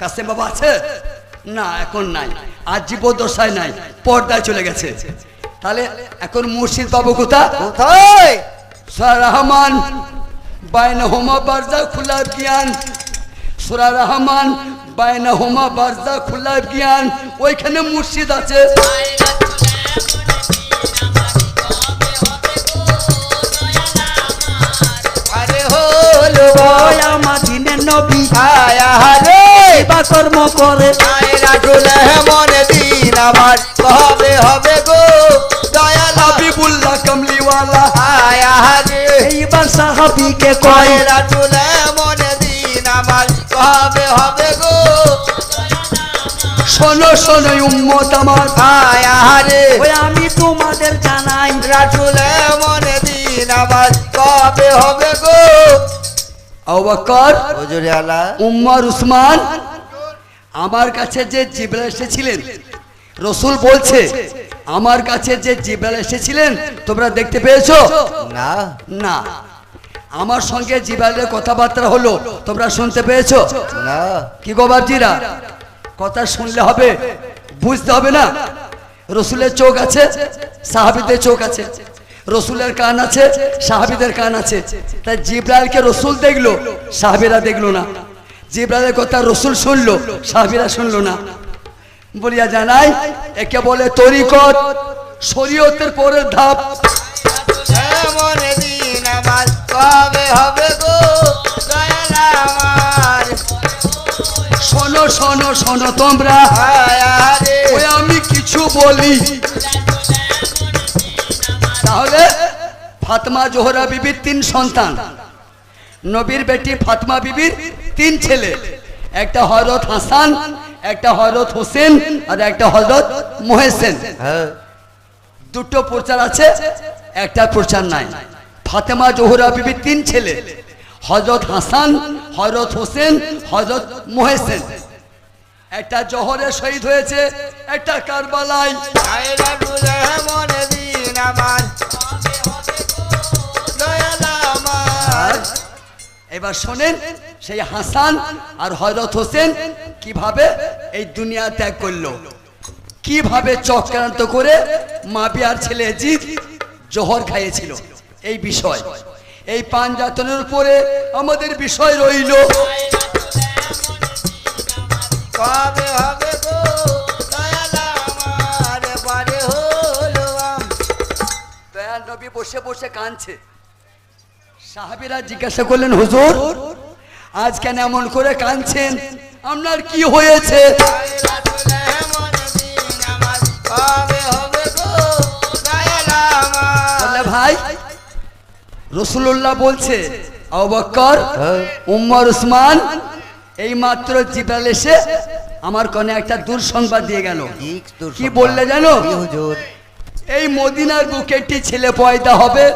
কাসেম বাবা আছে? না এখন নাই। আর জীবদশায় নাই পর্দায় চলে গেছে। তাহলে এখন মুর্শিদ বাবু কোথা কোথায়? রহমান হোমা বারজা খুলা জ্ঞান সুরা রহমান বাইন হোমা বারজা খুলা জ্ঞান ওইখানে মুর্শিদ আছে। আরে হলো আমার নবী আয়া রে বা কর্ম করে। আয়রা চলে মনে দিন আমার। কবে হবে গো দয়াল হাবিবুল্লাহ কামলিওয়ালা। আয়া রে এইবার সাহাবিকে কয়। আয়রা চলে মনে দিন আমার। কবে হবে গো শোনো শোনো উম্মত আমার। আয়া রে ওই আমি তোমাদের জানাই। রাজুলে মনে দিন আমার। কবে হবে গো উম্মর উসমান আমার কাছে যে জিবরা এসেছিলেন রসুল বলছে আমার কাছে যে জিবরা এসেছিলেন তোমরা দেখতে পেয়েছ? না। না। আমার সঙ্গে জিবালের কথাবার্তা হলো তোমরা শুনতে পেয়েছ? না। কি গো বাপজিরা? কথা শুনলে হবে বুঝতে হবে না? রসুলের চোখ আছে সাহাবিদের চোখ আছে। রসুলের কান আছে সাহাবিদের কান আছে। তাই জিব্রাইলকে রসুল দেখল সাহাবিরা দেখল না। জিব্রাইলের কথা রসুল শুনলো সাহাবিরা শুনলো না। বলিয়া জানাই একে বলে তরিকত শরীয়তের পরের ধাপ। শোনো শোনো শোনো তোমরা। আমি কিছু বলি। তাহলে ফাতমা জোহরা বিবির তিন সন্তান। নবীর বেটি ফাতমা বিবির তিন ছেলে। একটা হজরত হাসান একটা হজরত হোসেন আর একটা হজরত মোহেসেন। হ্যাঁ। দুটো প্রচার আছে একটা প্রচার নাই। ফাতেমা জোহরা বিবির তিন ছেলে। হজরত হাসান হজরত হোসেন হজরত মোহেসেন। একটা জহরে শহীদ হয়েছে একটা কারবালায়। আয়রা চলে মনে দিন আমার। এবার শোনেন সেই হাসান আর হজরত হোসেন কীভাবে এই দুনিয়া ত্যাগ করল? কীভাবে চক্রান্ত করে মাবিয়ার ছেলে জোহর খাইয়েছিল? এই বিষয়। এই পাঞ্জাতনের উপরে আমাদের বিষয় রইল। কবে হবে গো? নবী বসে বসে কাঁদছে। সাহাবিরা জিজ্ঞাসা করলেন হুজুর আজ কেন এমন করে কাঁদছেন? আপনার কি হয়েছে? ভাই রসুল্লাহ বলছে অবক্কর উম্মর উসমান এই মাত্র জিব্রাল এসে আমার কনে একটা দূর সংবাদ দিয়ে গেল। কি বললে জানো? হুজুর? এই মদিনার বুকে একটি ছেলে পয়দা হবে।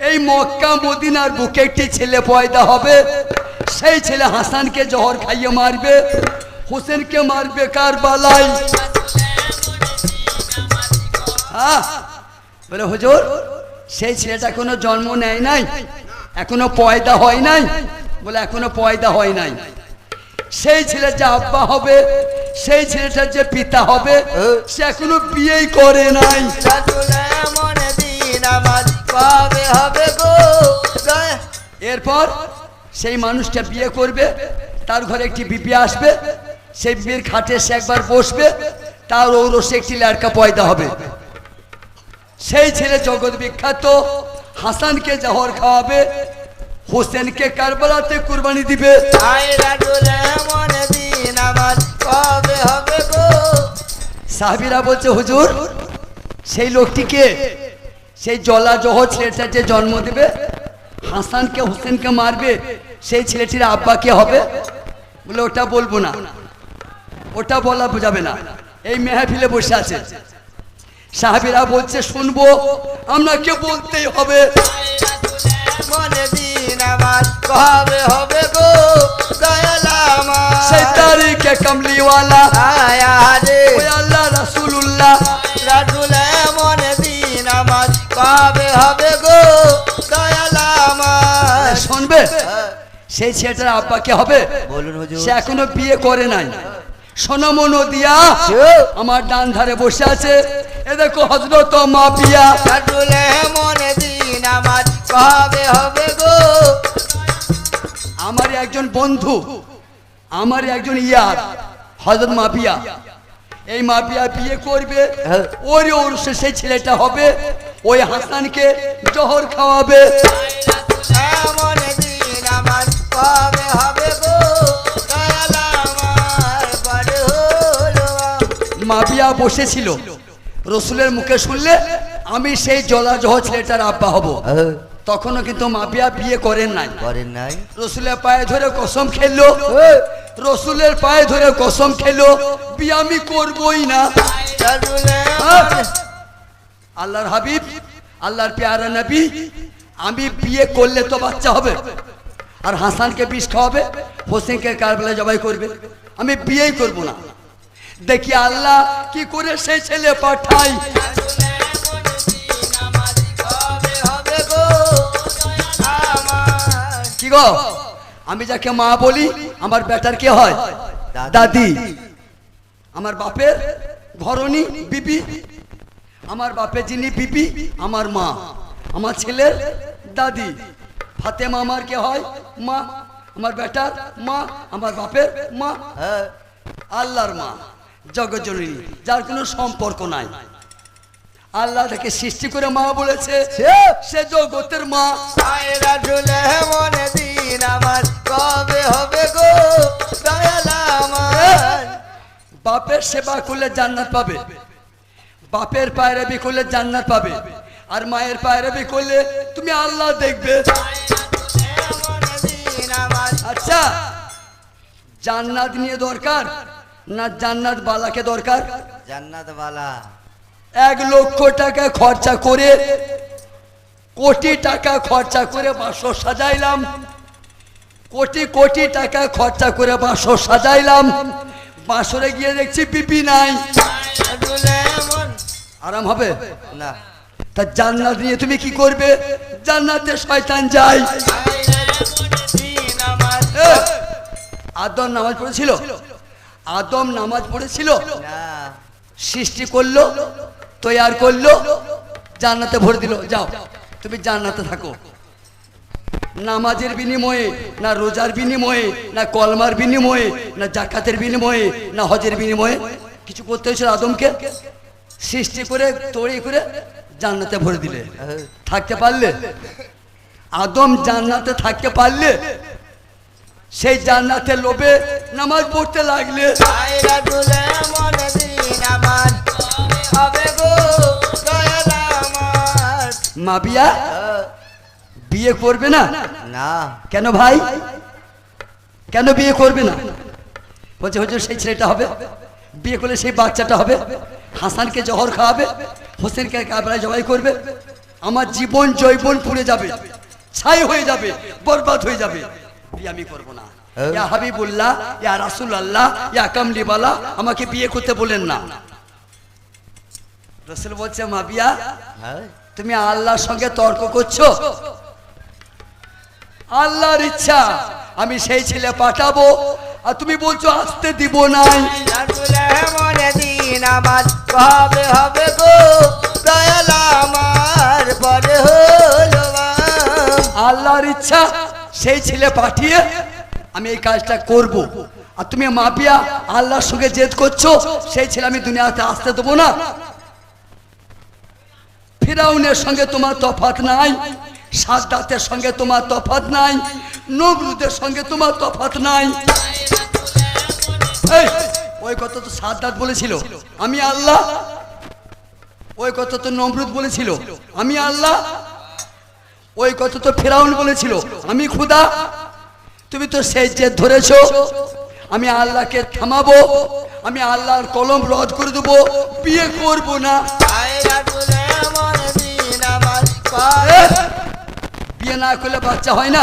এই মক্কা মদিনার বুকে একটি ছেলে পয়দা হবে। সেই ছেলে হাসানকে জহর খাইয়ে মারবে, হোসেনকে মারবে কার বালাই হ্যাঁ? বলে, হুজুর, সেই ছেলেটা কোনো জন্ম নেয় নাই, এখনও পয়দা হয় নাই। বলে, এখনও পয়দা হয় নাই। সেই ছেলে যে আব্বা হবে সেই ছেলেটার যে পিতা হবে সে এখনও বিয়েই করে নাই। চলে মনে দিন আমার কবে হবে গো। এরপর সেই মানুষটা বিয়ে করবে তার ঘরে একটি বিপি আসবে সেই বিয়ের খাটে সে একবার বসবে তার ঔরসে একটি লাড়কা পয়দা হবে। সেই ছেলে জগৎ বিখ্যাত হাসানকে জহর খাওয়াবে হোসেনকে কারবালাতে কুরবানি দিবে। মনে আমার সাহাবিরা বলছে, হুজুর, সেই লোকটিকে, সেই জলা জহর ছেলেটা যে জন্ম দেবে, হাসানকে, হোসেনকে মারবে, সেই ছেলেটির আব্বা কে হবে? বলে, ওটা বলব না। ওটা বলা বোঝাবে না। এই মেহফিলে বসে আছে। সাহাবিরা বলছে, শুনব আপনাকে বলতেই হবে? হবে গো? সেই তারিখে কামলিওয়ালা। আয়া রে ওই আল্লাহ রাসূলুল্লাহ। মনে দিন আমার কবে হবে গো? দয়াল আমার শুনবে? সেই ছেলেটার আব্বা কে হবে? বলুন হুজুর। সে এখনও বিয়ে করে নাই। সোনামো নদিয়া। আমার ডান ধারে বসে আছে। এ দেখো হজরত মা পিয়া রাজুলে মনে দিন আমার কবে হবে গো? আমার একজন বন্ধু আমার একজন ইয়ার হজরত মাফিয়া। এই মাফিয়া বিয়ে করবে হ্যাঁ। ওর ওর সেই ছেলেটা হবে ওই হাসানকে জহর খাওয়াবে। মাপিয়া বসেছিল। রসুলের মুখে শুনলে আমি সেই জলাজহ ছেলেটার আব্বা হব। তখনও কিন্তু মাপিয়া বিয়ে করেন নাই। করেন নাই? রসুলের পায়ে ধরে কসম খেললো রসুলের পায়ে ধরে কসম খেলো। বিয়ে আমি করবই না। আল্লাহর হাবিব আল্লাহর পেয়ারা নবী আমি বিয়ে করলে তো বাচ্চা হবে। আর হাসানকে বিষ খাওয়াবে হোসেনকে কারবেলা জবাই করবে। আমি বিয়েই করব না। দেখি আল্লাহ কি করে সেই ছেলে পাঠাই গো? আমি যাকে মা বলি আমার বেটার কে হয়? দাদি। আমার বাপের ঘরনি বিবি। আমার বাপের যিনি বিবি আমার মা। আমার ছেলের দাদি। ফাতেমা আমার কে হয়? মা। আমার বেটার মা আমার বাপের মা। হ্যাঁ। আল্লাহর মা। জগজননী যার কোনো সম্পর্ক নাই। আল্লাহ তাকে সৃষ্টি করে মা বলেছে সে? জগতের মা। আয় রাজুলে মনে দিন আমার কবে হবে গো দয়াল আমার? বাপের সেবা করলে জান্নাত পাবে বাপের পায়রাবি করলে জান্নাত পাবে আর মায়ের পায়রাবি করলে তুমি আল্লাহ দেখবে। আমার। আচ্ছা জান্নাত নিয়ে দরকার না জান্নাত বালাকে দরকার? জান্নাত বালা। এক লক্ষ টাকা খরচা করে কোটি টাকা খরচা করে বাসর সাজাইলাম। কোটি কোটি টাকা খরচা করে বাসর সাজাইলাম। বাসরে গিয়ে দেখছি পিপি নাই। আরাম হবে? না। তা জান্নাত নিয়ে তুমি কি করবে? জান্নাতে শয়তান এ, আদম নামাজ পড়েছিল? আদম নামাজ পড়েছিল? সৃষ্টি করল? তৈয়ার করল? জান্নাতে ভরে দিল। যাও, তুমি জান্নাতে থাকো। নামাজের বিনিময়ে, না রোজার বিনিময়ে, না কলমার বিনিময়ে, না জাকাতের বিনিময়ে, না হজের বিনিময়ে কিছু করতে হয়েছিল আদমকে? সৃষ্টি করে, তৈরি করে জান্নাতে ভরে দিলে। থাকতে পারলে? আদম জান্নাতে থাকতে পারলে? সেই জান্নাতের লোভে নামাজ পড়তে লাগলে। মাবিয়া বিয়ে করবে না? না। কেন ভাই? কেন বিয়ে করবে না? বলছে হুজুর সেই ছেলেটা হবে। বিয়ে করলে সেই বাচ্চাটা হবে। হাসানকে জহর খাওয়াবে হোসেনকে কাবরায় জবাই করবে। আমার জীবন জৈবন পুড়ে যাবে ছাই হয়ে যাবে বরবাদ হয়ে যাবে। বিয়ে আমি করব না। ইয়া হাবিবুল্লাহ ইয়া রাসুল আল্লাহ ইয়া কামলিবালা আমাকে বিয়ে করতে বলেন না। রসুল বলছে মাবিয়া হ্যাঁ? তুমি আল্লাহর সঙ্গে তর্ক করছ? আল্লাহর ইচ্ছা আমি সেই ছেলে পাঠাবো। আর তুমি বলছো আসতে দিব নাই। দিন আমার কবে হবে গো দয়াল আমার পরে হলো আল্লাহর ইচ্ছা সেই ছেলে পাঠিয়ে আমি এই কাজটা করব। আর তুমি মাপিয়া আল্লাহর সঙ্গে জেদ করছ সেই ছেলে আমি দুনিয়াতে আসতে দেবো না। ফিরাউনের সঙ্গে তোমার তফাত নাই সাদ্দাতের সঙ্গে তোমার তফাত নাই, নবরুদের সঙ্গে তোমার তফাত নাই। ওই কথা তো সাদ্দাত বলেছিল। আমি আল্লাহ। ওই কথা তো নমরুদ বলেছিল। আমি আল্লাহ। ওই কথা তো ফেরাউন বলেছিল। আমি খুদা। তুমি তো সেই যে ধরেছো। আমি আল্লাহকে থামাবো। আমি আল্লাহর কলম রদ করে দেবো। বিয়ে করব না। বিয়ে না করলে বাচ্চা হয় না?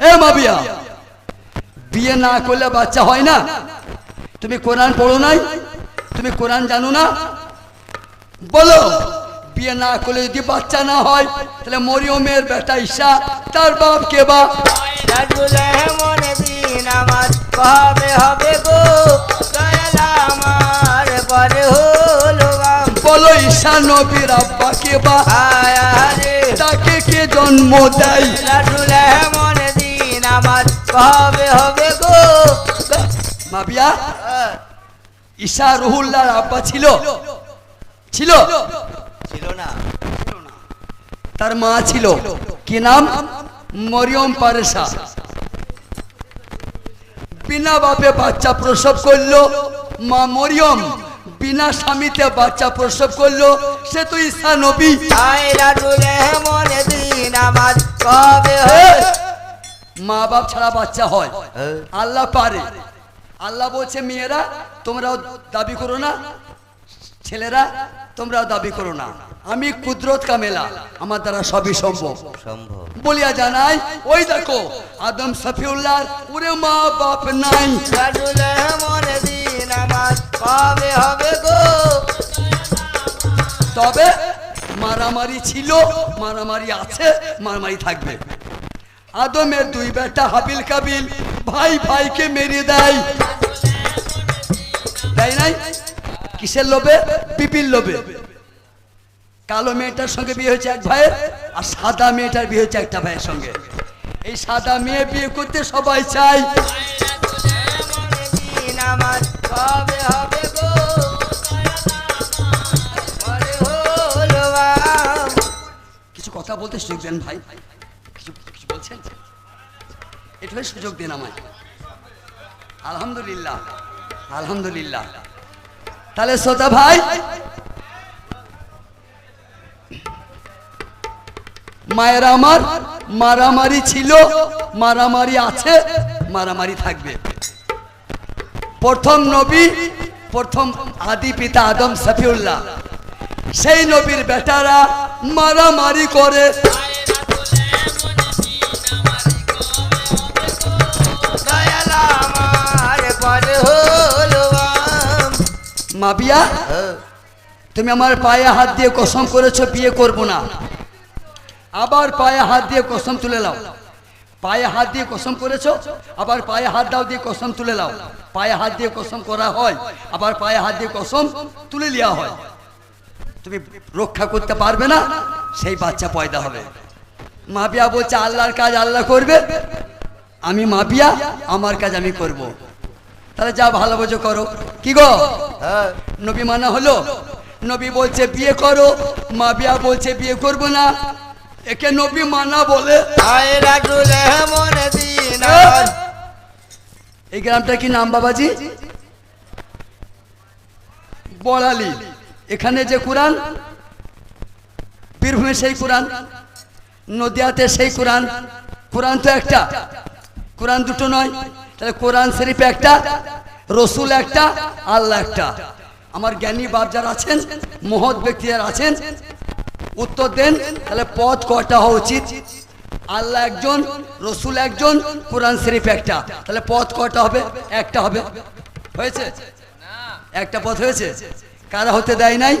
এ মাবিয়া বিয়ে না করলে বাচ্চা হয় না? তুমি কোরআন পড়ো নাই? তুমি কোরআন জানো না? বলো বিয়ে না করলে যদি বাচ্চা না হয় তাহলে মরিয়মের বেটা ঈশা তার বাপ কে বা? বলো ঈশা নবীর বা তাকে জন্ম দেয়? এমন দিন আমার কবে হবে গো ঈশা, রুহুল্লাহর আব্বা ছিল? ছিল? ছিল না তার মা ছিল। কি নাম? মরিয়ম পারেসা বিনা বাপে বাচ্চা প্রসব করল মা মরিয়ম। বিনা স্বামীতে বাচ্চা প্রসব করল সে তো ঈশা নবী। দিন আমার কবে মা বাপ ছাড়া বাচ্চা হয়। আল্লাহ পারে। আল্লাহ বলছে মেয়েরা তোমরাও দাবি করো না। ছেলেরা তোমরাও দাবি করো না। আমি কুদরত কামেলা। আমার দ্বারা সবই সম্ভব। সম্ভব। বলিয়া জানাই ওই দেখো আদম সফিউল্লাহ ওরে মা বাপ নাই। কবে হবে গো। তবে মারামারি ছিল, মারামারি আছে, মারামারি থাকবে। আদমের দুই বেটা হাবিল কাবিল ভাই ভাইকে মেরে দেয়। তাই নাই? কিসের লোভে? পিপির লোভে। কালো মেয়েটার সঙ্গে বিয়ে হয়েছে এক ভাইয়ের, আর সাদা মেয়েটার বিয়ে হয়েছে একটা ভাইয়ের সঙ্গে। এই সাদা মেয়ে বিয়ে করতে সবাই চায়। আমার। কিছু কথা বলতে সুযোগ দেন ভাই। কিছু বলছেন? একটু সুযোগ আমায়। আলহামদুলিল্লাহ আলহামদুলিল্লাহ। তাহলে শ্রোতা ভাই, মায়ের আমার মারামারি ছিল, মারামারি আছে, মারামারি থাকবে। প্রথম নবী, প্রথম আদি পিতা আদম সফিউল্লাহ। সেই নবীর বেটারা মারামারি করে। মাবিয়া, তুমি আমার পায়ে হাত দিয়ে কসম করেছ, বিয়ে করব না। আবার পায়ে হাত দিয়ে কসম তুলে নাও। পায়ে হাত দিয়ে কসম করেছ? আবার পায়ে হাত দাও দিয়ে কসম তুলে নাও পায়ে হাত দিয়ে কসম করা হয় আবার পায়ে হাত দিয়ে কসম তুলে নেওয়া হয়। তুমি রক্ষা করতে পারবে না সেই বাচ্চা পয়দা হবে। মাবিয়া বলছে আল্লাহর কাজ আল্লাহ করবে। আমি মাবিয়া আমার কাজ আমি করব। তাহলে যা ভালো বোঝো করো। কি গো? নবী মানা হলো? নবী বলছে বিয়ে করো। মাবিয়া বলছে বিয়ে করব না। একে নবী মানা বলে। হায়। এই গ্রামটা কি নাম বাবাজি? বড়ালি। এখানে যে কোরআন বীরভূমে সেই কোরআন নদিয়াতে সেই কোরআন। কোরআন তো একটা। কোরআন দুটো নয় তাহলে কোরআন শরীফ একটা রসুল একটা আল্লাহ একটা। আমার জ্ঞানী বাপ যারা আছেন মহৎ ব্যক্তি যারা আছেন উত্তর দেন, তাহলে পথ কটা হওয়া উচিত? আল্লাহ একজন, রসুল একজন, কোরআন শরীফ একটা। তাহলে পথ কটা হবে? একটা হবে। হয়েছে? একটা পথ হয়েছে? কারা হতে দেয় নাই?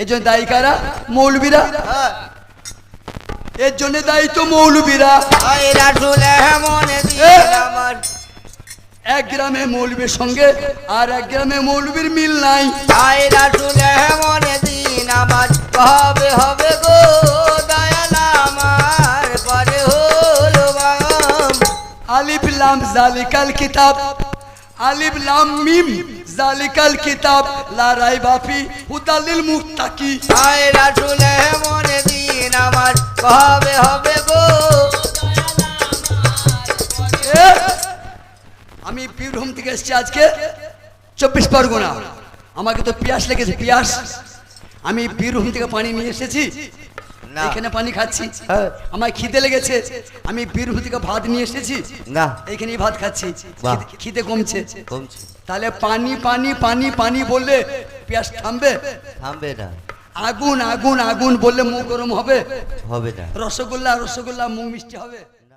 এর জন্য দায়ী কারা? মৌলবীরা। এর জন্য দায়ী তো মৌলবীরা। এক গ্রামে মৌলবীর সঙ্গে আর এক গ্রামে মৌলবীর মিল নাই। হায় এমন দিন হবে গো? দয়াল আমার পরে হলো আলিফ লাম জালিকাল কিতাব আলিফ লাম মিম জালিকাল কিতাব। লা রাইবা ফি হুদালিল মুত্তাকি। হায় রাজুলে এমন দিন আমার কবে হবে গো? আমি বীরভূম থেকে এসেছি আজকে চব্বিশ পরগনা। আমাকে তো পিয়াস লেগেছে পিয়াস। আমি বীরভূম থেকে পানি নিয়ে এসেছি। না। এখানে পানি খাচ্ছি। হ্যাঁ। আমার খিদে লেগেছে। আমি বীরভূম থেকে ভাত নিয়ে এসেছি। না। এইখানেই ভাত খাচ্ছি। খিদে কমছে। কমছে। তাহলে পানি পানি পানি পানি বললে পেঁয়াজ থামবে? থামবে না। আগুন আগুন আগুন বললে মুখ গরম হবে। হবে না। রসগোল্লা রসগোল্লা মুখ মিষ্টি হবে।